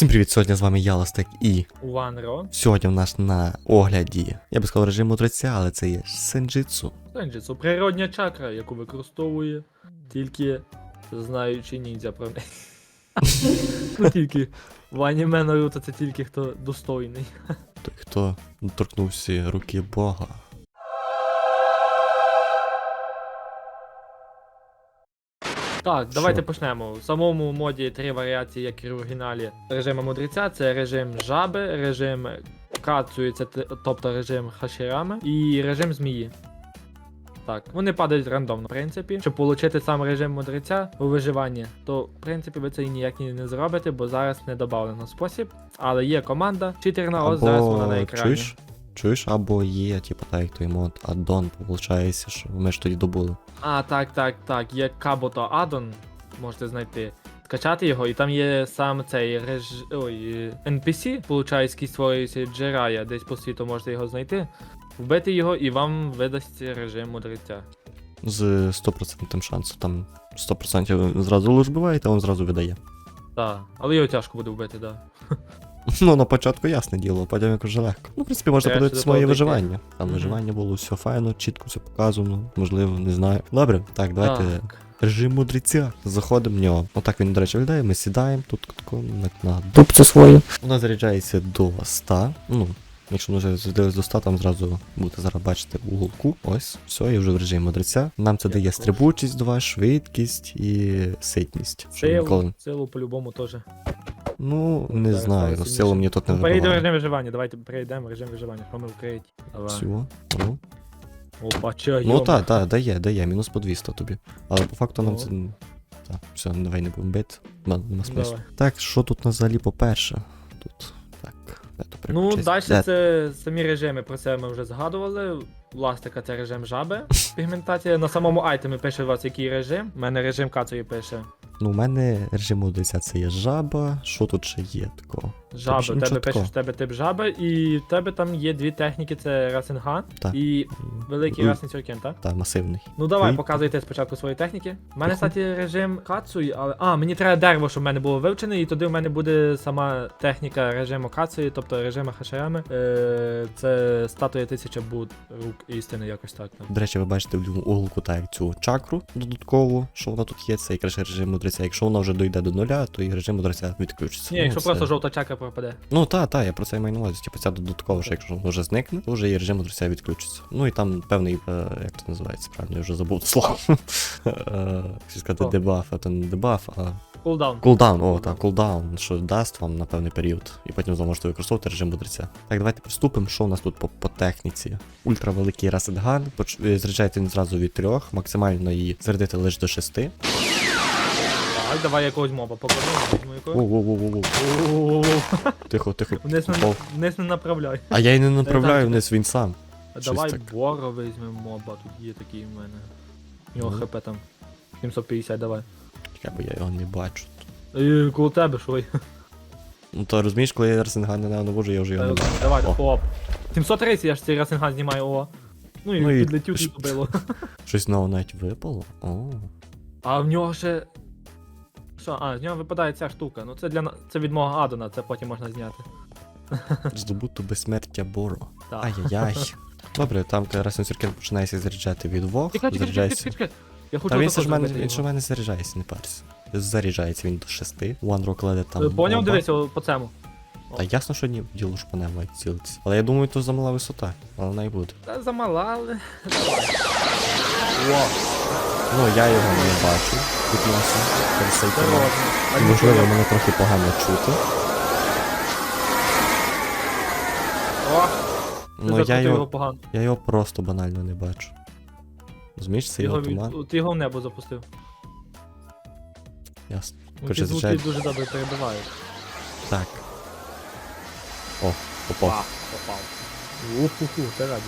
Всім привіт! Сьогодні з вами я, Ластик, і One сьогодні в нас на огляді, я би сказав, режим мудреця, але це є сенджитсу. Сенджитсу. Природня чакра, яку використовує тільки знаючи ніндзя про неї. Ну тільки в аніме Наруто це тільки хто достойний. Той, хто доторкнувся руки Бога. Так, давайте почнемо. В самому моді три варіації, як і в оригіналі режиму мудреця. Це режим жаби, режим це тобто режим хашірами, і режим змії. Так, вони падають рандомно, в принципі. Щоб отримати сам режим мудреця у виживанні, то в принципі ви це і ніяк не зробите, бо зараз не додавлено спосіб. Але є команда читерна, ось зараз вона на екрані. чуєш? Чуєш, або є, типу, так як той мод аддон, виходить, що ми ж тоді добули. А, так, так, так. Є Кабото Адон, можете знайти. Скачати його, і там є сам цей реж... Ой, NPC, получається, який створюється Джерая, десь по світу можете його знайти. Вбити його і вам видасть режим мудреця. З 100% шансу, там 100% зразу лиш буває, та він зразу видає. Так, але його тяжко буде вбити, так. Да. Ну, на початку ясне діло, потім якось вже легко. Ну, в принципі, можна подивитися моє виживання. Там Мгм. виживання було все файно, чітко все показано, можливо, не знаю. Добре, так, давайте. Так. Режим мудреця. Заходимо в нього. Отак він, до речі, виглядає. Ми сідаємо тут на, на дубцю свою. Вона заряджається до 100. Ну, якщо вже зарядились до 100, там зразу будете зараз бачити уголку. Ось, все, я вже в режимі мудреця. Нам це Я дає стрибучість 2, швидкість і ситність. Силу, силу по-любому теж. Ну, не Зараз знаю, стало силу мені тут не Ну, перейдемо в вибиває. режим виживання, давайте перейдемо в режим виживання, що ми вкриті. Давай. Все. Ну, Опа, чо, ну так, так, дає, дає, мінус по 200 тобі. Але по факту нам Ну. це. Так, все, давай не будемо бити. Нема нема смислу. Давай. Так, що тут на взагалі по-перше? Тут. Так, Ну, переключись? далі Де? це самі режими, про це ми вже згадували. Властика це режим жаби. Пігментація на самому айтемі пише у вас який режим. У мене режим кацої пише. Ну, у мене режим це є жаба. Що тут ще є такого? Жаби, більше в тебе пише, в тебе тип жаби, і в тебе там є дві техніки: це Расенган Так. і великий. Расен Сюркен, так? Та, масивний. Ну давай, показуйте спочатку свої техніки. У мене, кстати, режим кацуї, але. А, мені треба дерево, щоб в мене було вивчене, і тоді в мене буде сама техніка режиму кацуї, тобто режиму хашаями. Е, це статуя тисяча буд рук істини, якось так. Там. До речі, ви бачите в лівому уголку так як цю чакру додаткову, що вона тут є, це якраз режим мудреця. Якщо вона вже дойде до нуля, то і режим мудреця відключиться. Ні, Ну, якщо це- просто жовта чакра пропаде. Ну та, та, я про це і маю на увазі. Типу ця додаткова, що якщо вже зникне, то вже і режим мудреця відключиться. Ну і там певний, е, як це називається, правильно, я вже забув слово. Е, Хотів сказати дебаф, а то не дебаф, а Кулдаун. Кулдаун, о, так, кулдаун, що дасть вам на певний період, і потім знову можете використовувати режим мудреця. Так, давайте приступимо. Що у нас тут по, по техніці? Ультравеликий Расетган, заряджаєте він зразу від трьох, максимально її зарядити лише до шести. Так, давай якогось моба покажу. Тихо, тихо. Вниз не, попав. вниз не направляй. А я й не направляю вниз, він сам. Щось Давай так. Бора візьмемо моба, тут є такий в мене. У нього Ну. хп там. 750, давай. Чекай, бо я його не бачу. Е, Коло тебе, що? Ну то розумієш, коли я Расенган не навожу, я вже його не бачу. Давай, О. оп. 730 я ж цей Расенган знімаю, о. Ну і Ну і підлетів ш- добило. Щось нового навіть випало? О. А в нього ще. Що, а, з нього випадає ця штука. Ну це для це від мого Адона, це потім можна зняти. Здобуто безсмертя Боро. Так. Ай-яй-яй. Добре, там Расен Сюркен починається заряджати від двох, Чекай, чекай, чекай, заряджається. чекай, чекай. Я хочу Та він ж в мене, він ж в мене заряджається, не парся. Заряджається він до 6. One Rock кладе там. Е, Поняв, бомба. дивись о, по цьому. Та ясно, що ні, діло ж по нему мають цілитися. Але я думаю, то замала висота, але вона і буде. Та замала, але. Ну, я його не бачу. Пересейте. Серйозно. А Можливо, мене трохи погано чути. О, Ну я його погано. я його просто банально не бачу. Розумієш, це його туман. ти його в небо запустив. Ясно. Ну, ті звуки дуже добре перебивають. Так. О, попав. Па, попав. Уху-ху, це раді.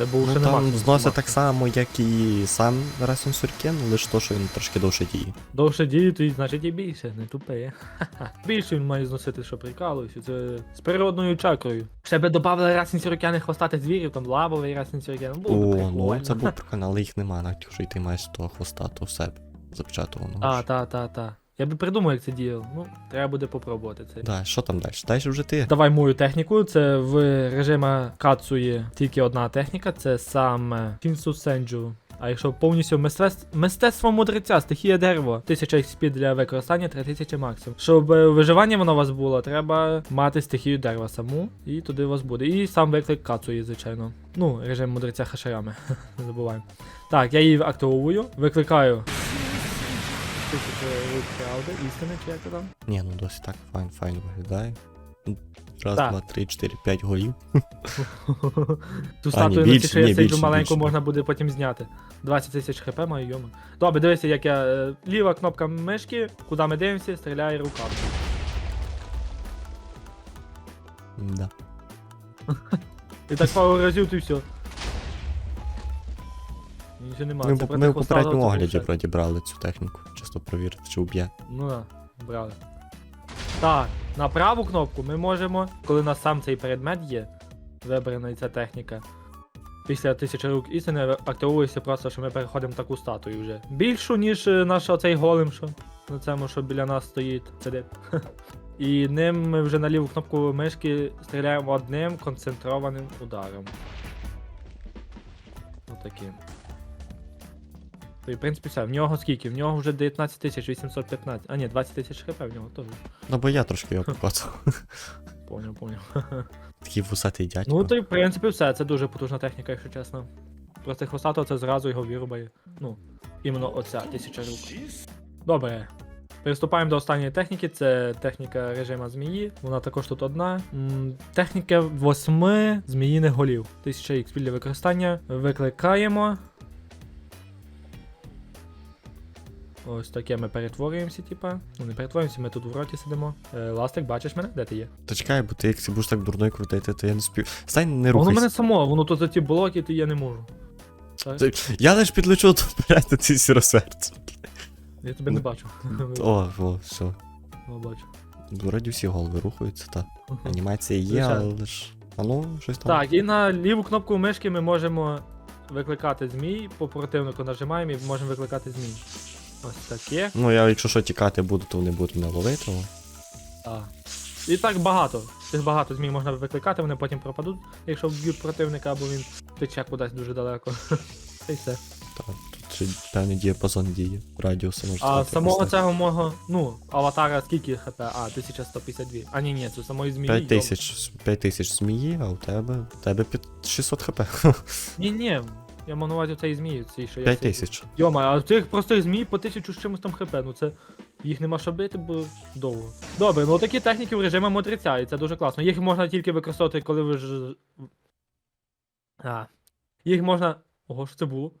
Це був Ну ще там зносить так само, як і сам Расен Сюркен, лише то, що він трошки довше діє. Довше діє, то значить і більше, не тупе. Більше він має зносити, що прикалуюся. Це з природною чакрою. Ще би додали рясні сюрикени хвостатих звірів, там лавовий рясні сюрикен. Було О, ну це був прикольно, але їх нема, навіть якщо й ти маєш того хвоста, то в себе запечатуваного. А, та, та, та. Я би придумав, як це діяло. Ну, треба буде попробувати це. Да, що там далі? Далі вже ти. Давай мою техніку. Це в режимі Кацуї тільки одна техніка, це саме Кінсу Сенджу. А якщо повністю мистецтво, мистецтво мудреця, стихія дерева, 1000 XP для використання, 3000 максимум. Щоб е, виживання воно у вас було, треба мати стихію дерева саму, і туди у вас буде. І сам виклик Кацуї, звичайно. Ну, режим мудреця Хашарами. Не забуваємо. Так, я її активовую, викликаю. Правди, істини, чи як там? Ні, ну досить так файн, файн виглядає. Раз, Так. два, три, чотири, п'ять голів. Ту статую, на ні, сиджу більше, маленьку, більше. можна буде потім зняти. 20 тисяч хп маю йому. Добре, дивися, як я. е, Ліва кнопка мишки, куди ми дивимося, стріляє рука. Да. І так пару разів ти все. Нічого нема. Ми, це в- проти ми в хвоста попередньому огляді вроді брали цю техніку, чисто провірити, чи вб'є. Ну да, брали. Так, на праву кнопку ми можемо, коли у нас сам цей предмет є, вибрана ця техніка. Після тисячі рук істини активується просто, що ми переходимо в таку статую вже. Більшу, ніж е, наш оцей голем, що на цьому, що біля нас стоїть, сидить. І ним ми вже на ліву кнопку мишки стріляємо одним концентрованим ударом. Отаким. То, і, в принципі, все. В нього скільки? В нього вже 19 815. А ні, 20 тисяч хп в нього теж. Ну бо я трошки його покоцав. Поняв, поняв. Такий вусатий дядько. Ну, то й в принципі все, це дуже потужна техніка, якщо чесно. Просто хвостато це зразу його вирубає. Ну, іменно оця тисяча рук. Добре. Приступаємо до останньої техніки, це техніка режима змії. Вона також тут одна. Техніка восьми зміїних голів. 1000 х для використання. Викликаємо. Ось таке ми перетворюємося, типа. Ну, не перетворюємося, ми тут в роті сидимо. Е, Ластик, бачиш мене? Де ти є? Та чекай, бо ти як будеш так дурною крутити, то я не спів. Стань не рухайся. Воно мене само, воно тут за ті блоки, то я не можу. Так? Ти- Я лиш підлечу то блядь, ці сіросерце. Я тебе не бачу. О, о, все. О, бачу. Вроді всі голови рухаються, та. Анімація є, Звичайно. але ж. А ну, щось там. Так, і на ліву кнопку мишки ми можемо викликати змій, по противнику нажимаємо і можемо викликати змій. Ось таке. Ну, я якщо що тікати буду, то вони будуть мене ловити. Так. І так багато. Цих багато змій можна викликати, вони потім пропадуть, якщо вб'ють противника, або він тече кудись дуже далеко. Та й все. Та, тут ще певний діапазон дії. Радіуса може А сказати, самого цього мого, ну, аватара скільки хп? А, 1152. А ні, ні, це самої змії. 5 тисяч, 5 тисяч змії, а у тебе, у тебе під 600 хп. Ні, ні. Я маю на увазі цей змії, цей, що я 5 сиджу. тисяч. Йома, а цих простих змій по тисячу з чимось там хп, ну це. Їх нема що бити, бо довго. Добре, ну такі техніки в режимі мудреця, і це дуже класно. Їх можна тільки використовувати, коли ви ж. А. Їх можна. Ого, що це було?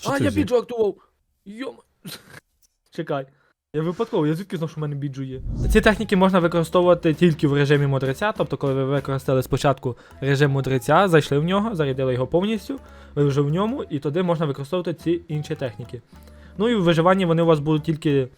Що а, ти я взяв? біджу актував! Йома. Чекай. Я випадково, я звідки знав, що в мене біджу є. Ці техніки можна використовувати тільки в режимі мудреця, тобто, коли ви використали спочатку режим мудреця, зайшли в нього, зарядили його повністю, ви вже в ньому, і туди можна використовувати ці інші техніки. Ну і в виживанні вони у вас будуть тільки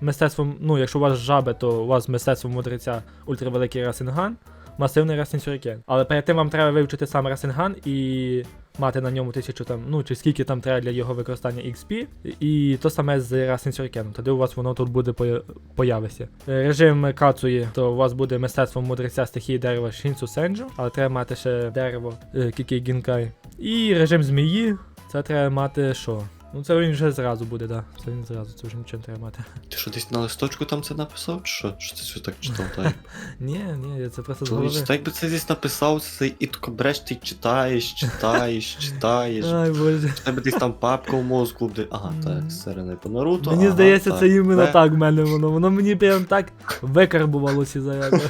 мистецтвом. Ну, якщо у вас жаби, то у вас мистецтво мудреця ультравеликий Расинган, масивний Расінсюрикен. Але перед тим вам треба вивчити сам Расинган і мати на ньому тисячу там, ну чи скільки там треба для його використання XP. І то саме з Расінсюрикеном. Тоді у вас воно тут буде поя- появитися. Е, Режим Кацуї, то у вас буде мистецтво мудреця стихії дерева Шінцу Сенджу, але треба мати ще дерево Кікей Гінкай. І режим змії, це треба мати що? Ну це він вже зразу буде, да. Це він зразу, це вже нічого не треба мати. Ти що десь на листочку там це написав, чи що? Що ти що так читав? Так? Ні, ні, я це просто з Чоловіч, так якби це десь написав, це і тако береш, ти читаєш, читаєш, читаєш. Ай боже. В тебе десь там папка в мозку, де. Ага, так, серена по Наруто. Мені ага, здається, так, це іменно так в мене воно. Воно мені прям так викарбувалося зарядно.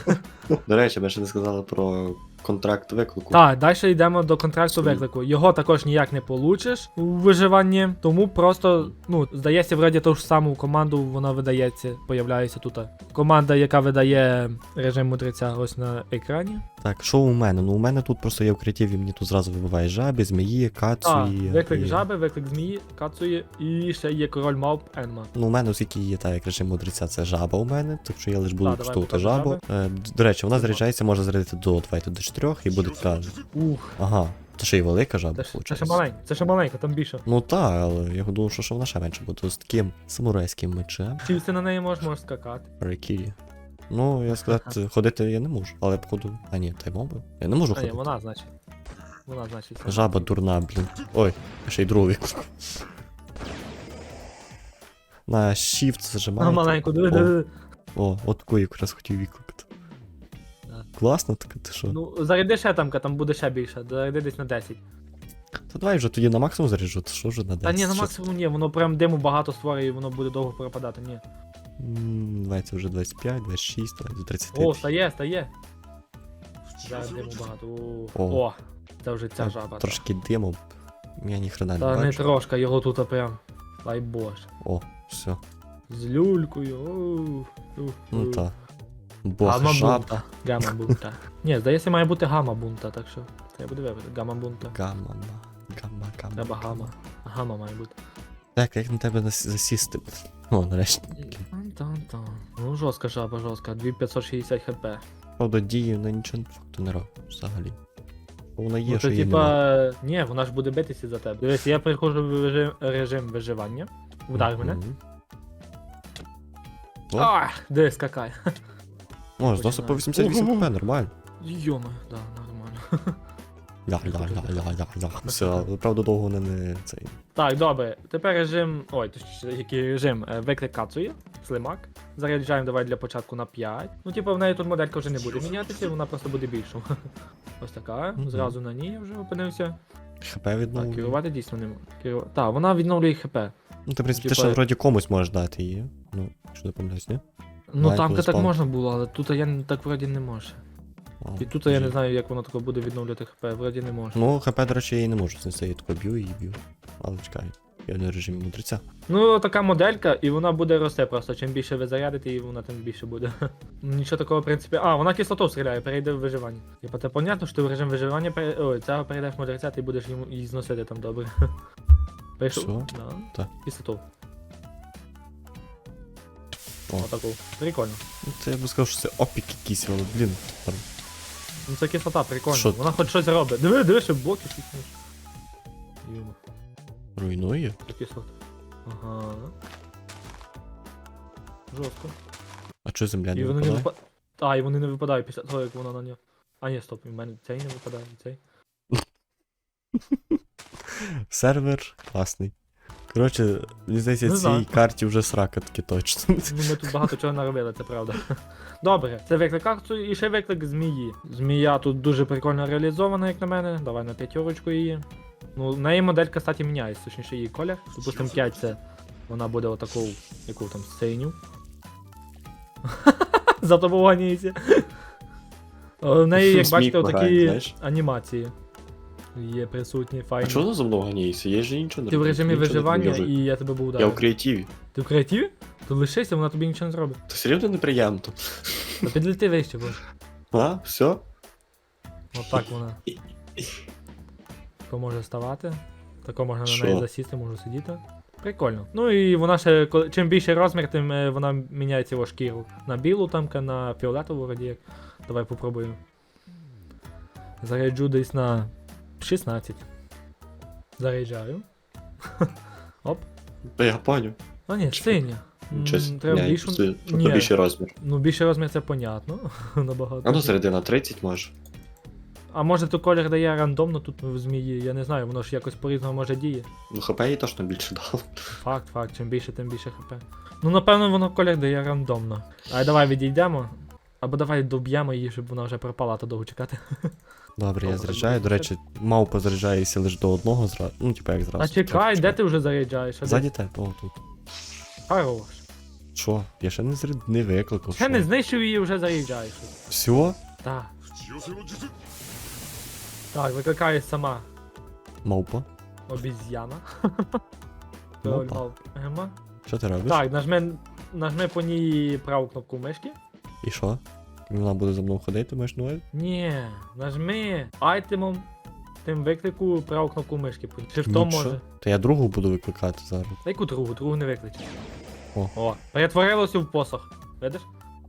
До речі, ми ще не сказали про контракт виклику. Так, далі йдемо до контракту виклику. Його також ніяк не получиш у виживанні, тому просто, ну, здається, вроді ту ж саму команду вона видається, появляється тут. Команда, яка видає режим мудреця ось на екрані. Так, що у мене? Ну у мене тут просто є в креативі, мені тут зразу вибиває жаби, змії, кацу А, виклик і- жаби, виклик змії, кацує, і ще є король мавп Енма. Ну, у мене оскільки є так, як режим мудреця, це жаба у мене, так що я лише буду коштувати жабу. Е, до речі, вона заряджається, може зарядити до 2 до 4 і буде така. Ух. Ага. Це ще й велика жаба, Це, це ще маленька, це ще маленька, там більше. Ну так, але я думав, що, що вона ще менше буде з таким самурайським мечем. Сісти на неї можеш, можеш скакати. Рекірі. Ну, я сказати, ходити я не можу, але походу. А ні, та й мови. Я не можу А ні, вона, значить. Вона, значить. Жаба дурна, блін. Ой, ще й другу. На shift А, зажимаєте. маленьку, диви, диви. О, от таку якраз хотів викликати. Да. Класно таке, ти що? Ну, заряди ще тамка, там буде ще більше. Заряди десь на 10. Та давай вже тоді на максимум заряджу, то що вже на 10? Та ні, на максимум ні, воно прям диму багато створює і воно буде довго пропадати. Ні. Це? М, Давай вже 25, 26, давай до 30. О, стає, стає. Зараз диму багато. О, О. О, це вже ця жаба. Трошки диму. Я ніхрена не Та не трошка, його тут прям. Дай боже. О, все. З люлькою. оу, ух, Ну ух. та. Бог Гамма жаба. бунта. Гамма бунта. Ні, здається, має бути гамма бунта, так що треба буде вибрати. Гамма бунта. Гамма, гамма, гамма. Треба гамма. Гамма має бути. Так, як на тебе засісти? О, нарешті. Тан-тан-тан. Ну, жорстка жаба, жорстка. 2560 хп. Правда, дії вона нічого факту не робить взагалі. Вона є, Ну, що є нема. типа. Ні, вона ж буде битися за тебе. Дивись, я переходжу в режим, режим виживання. Вдар мене. Мгм. О. Ах, де скакай. О, зносив по 88 хп, нормально. Йома, да, нормально. Ля, ля, ля, ля, ля, ля. Все, правда довго вона не цей. Так, добре. Тепер режим. Ой, точніше, який режим? Е, Виклик кацує, слимак. Заряджаємо давай для початку на 5. Ну, типу, в неї тут моделька вже не буде мінятися, вона просто буде більшою. Ось така. Мгм. Зразу на ній я вже опинився. ХП Так, відновлює. керувати дійсно не можу. Так, вона відновлює хп. Ну, ти, в принципі, ти Типа- ще вроді комусь можеш дати її. Ну, якщо не помиляюсь, ні? Ну Лайк там так заспав. можна було, але тут я не- так вроді не можу. І тут я не знаю, як воно таке буде відновлювати хп, вроді не можу. Ну, ХП, до речі, я її не можу знести, я тако б'ю і б'ю. Але чекай, я не в режимі мудреця. Ну, така моделька, і вона буде рости просто. Чим більше ви зарядите, і вона тим більше буде. Нічого такого, в принципі. А, вона кислоту стріляє, перейде в виживання. Типа, це понятно, що ти в режим виживання пере... Ой, цього перейдеш мудреця, ти будеш її зносити там добре. Прийшов? Да. Так. Кислоту. О. Отаку. Прикольно. Ну, це я би сказав, що це опік якийсь, але, блін. Ну це кислота, прикольно. Що? Вона хоч щось робить. Диви, диви, що блоки стікнеш. Йома. Руйнує. Це кислота. Ага. Жорстко. А чого земля не І вони не випадає? А, і вони не випадають після того, як вона на нього. А ні, стоп, і в мене цей не випадає, і цей. Сервер класний. Коротше, мені здається, Не цій знаю. карті вже срака таки точно. Ну ми тут багато чого наробили, це правда. Добре, це виклик акцію і ще виклик змії. Змія тут дуже прикольно реалізована, як на мене. Давай на п'ятерочку її. Ну, в неї моделька, кстати, міняється, точніше її колір. Допустим, 5 це вона буде отаку, яку там синю. За тобою ганяється. В неї, як бачите, отакі знаєш? анімації. Є присутні, А файні. чого за мною ганяєшся? Я ж нічого не Ти в режимі виживання і я тебе був Я ударив. в креативі. Ти в креативі? То лишися, вона тобі нічого не зробить. Та серйозно неприємно. Та підлети вище, бо. А, все? Отак вона. Тако може ставати. Тако можна на неї засісти, можу сидіти. Прикольно. Ну і вона ще, чим більший розмір, тим е, вона міняється його шкіру. На білу тамка, на фіолетову вроді як. Давай попробуємо. Заряджу десь на 16. Заряджаю. Оп. Та я поняв. А ні, синя. М, Треба більшу. Ні. більший розмір. Ну, більший розмір це понятно. Набагато. А ну середи на 30 може. А може то колір дає рандомно тут в змії, я не знаю, воно ж якось по-різному може діє. Ну хп їй точно більше дало. Факт, факт, чим більше, тим більше хп. Ну напевно воно колір дає рандомно. А давай відійдемо. Або давай доб'ємо її, щоб вона вже пропала, а то довго чекати. Добре, я Добре, заряджаю. До речі, мавпа заряджається лише до одного зразу. Ну, типа як зразу. А чекай, де ти вже заряджаєш? А де? Ззаді тебе, о, тут. Хорош. Що? Я ще не зряд... не викликав. Ще не знищив її, вже заряджаєш. Все? Так. Так, викликає сама Мавпа. обіз'яна. Мавпа. Ема. Що ти робиш? Так, нажми, нажми по ній праву кнопку мишки. І що? Вона буде за мною ходити, маєш увазі? Ні, нажми айтемом тим виклику праву кнопку мишки. Шифтом може. Та я другу буду викликати зараз. Та яку другу, другу не викличеш. О. О, перетворилося в посох. Видиш?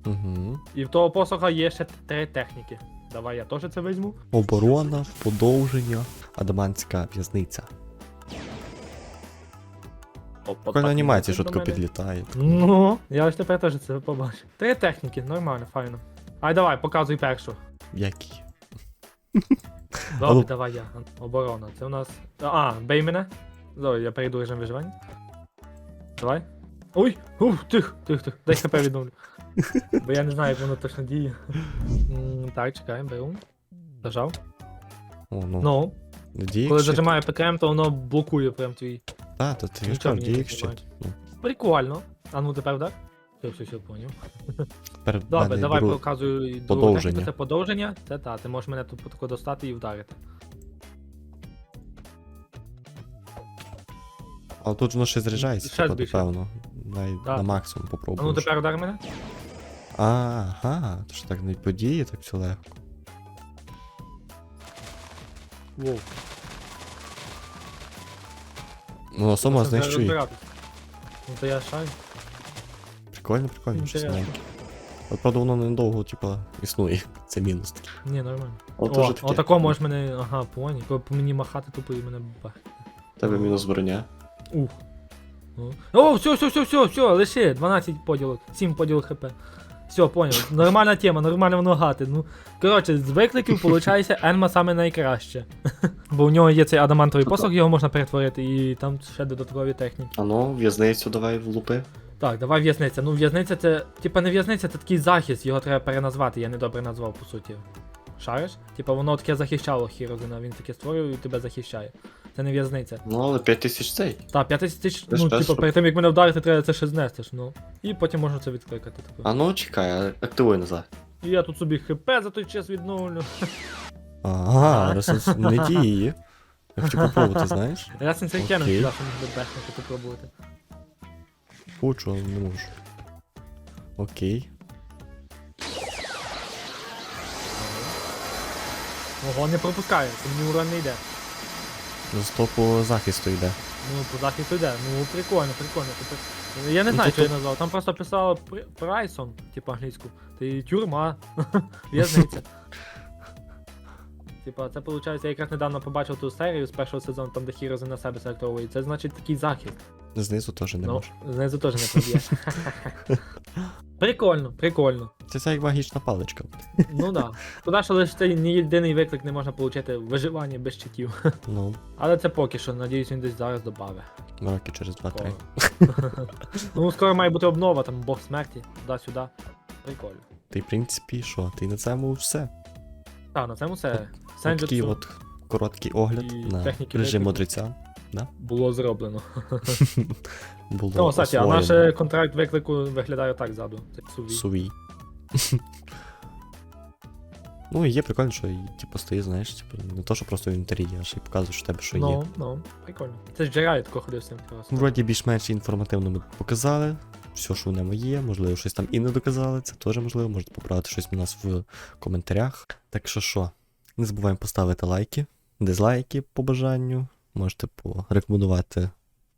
Угу. І в того посоха є ще три техніки. Давай я теж це візьму. Оборона, подовження, адамантська в'язниця. Так, анімація, мене. підлітає. Ну, я ж тепер теж це побачу. Три техніки, нормально, файно. Ай, давай, показуй першу. Які? Добре, Алло. давай я. Оборона. Це у нас. А, бей мене. Добре, я перейду режим виживання. Давай. Ой! Ух, тих, тих, тих. Дай хп відновлю. Бо я не знаю, як воно точно діє. М, Так, чекаємо, беру. Зажав. О, ну, Ну, діє. коли зажимаю ПКМ, то воно блокує прям твій. А, то ти ж Нічого кажеш, мені не діє щит. Ну, Прикольно. А ну тепер так? Все, все, все, поняв. тепер в Добре, мене давай беру- показую другу подовження. техніку. Це подовження. Це та, ти можеш мене тут тако достати і вдарити. Але тут воно ще заряджається, Ще типу, збільше. напевно. Най... Да. На максимум А попробую. ну тепер удар мене. Ага, то що так не подіє, так все легко. Воу. Ну, Це знаєш, що є. розбиратись. Ну то я шарю. Прикольно, прикольно, щось Інтересно. От правда воно недовго, типа, існує. Це мінус такий. Ні, нормально. От О, уже таке. отако можеш мене. Ага, поняв. Коли по мені махати, тупо і мене бах. Тебе мінус броня. Ух. Ну. О, все, все, все, все, все, лиши. 12 поділок, 7 поділок хп. Все, поняв. Нормальна тема, нормально воно гати. Ну, коротше, з викликів виходить Енма саме найкраще. Бо у нього є цей адамантовий посох, його можна перетворити, і там ще додаткові техніки. А ну, в'язницю давай влупи. Так, давай в'язниця. Ну, в'язниця це. Типа не в'язниця, це такий захист, його треба переназвати, я недобре назвав, по суті. Шариш? Типа воно таке захищало Хірозина, він таке створює і тебе захищає. Це не в'язниця. Ну, але 5000 цей. Так, 5 тисяч, Це ну, типа, щоб- перед тим як мене вдарити, треба це ще знести ж, ну. І потім можна це відкликати. Таку. А ну, чекай, активуй назад. І я тут собі хп за той час відновлю. Ага, ресурс не діє. Я хочу попробувати, знаєш? Я сенсей кеном Окей. сюди, щоб не бехнути попробувати. Хочу, але не можу. Окей. Ого, не пропускає, це мені урон не йде. Зато по захисту йде. Ну, по захисту йде. Ну, прикольно, прикольно. Я не Ну, знаю, тобто- що я назвав. Там просто писало прайсон, типу англійську. Ти тюрма, в'язниця. Типа, це виходить, я якраз недавно побачив ту серію з першого сезону, там де Хірози на себе селектовують. Це значить такий захист. Знизу теж не ну, можу. знизу теж не проб'є. прикольно, прикольно. Це ця як магічна паличка. Ну да. Туди, що лише цей ні єдиний виклик не можна отримати виживання без читів. Ну, Але це поки що, надіюсь, він десь зараз додавить. роки через 2-3. ну, скоро має бути обнова, там бог смерті, туди-сюди. Прикольно. Ти, в принципі, що? Ти на цьому все. Так, на цьому все. Такий от короткий огляд і на режим виклику. Мудреця. було зроблено. Було Ну, кстати, а освоєно. наш контракт виклику виглядає так ззаду. Це сувій. Сувій. ну і є прикольно, що і, типу, стоїть, знаєш, типу, не то, що просто в інвентарі, є, а ще й показує, що в тебе що є. Ну, ну, прикольно. Це ж Джерай тако ходив з цим якраз. Вроді більш-менш інформативно ми показали. Все, що в ньому є, можливо, щось там і не доказали, це теж можливо, можете поправити щось у нас в коментарях. Так що що, не забуваємо поставити лайки, дизлайки по бажанню, можете типу, порекомендувати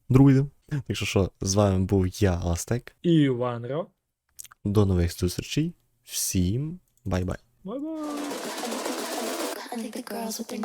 друзям. Якщо що, з вами був я, Ластек. І Іван Ро. До нових зустрічей. Всім бай-бай. Бай-бай. Girls with the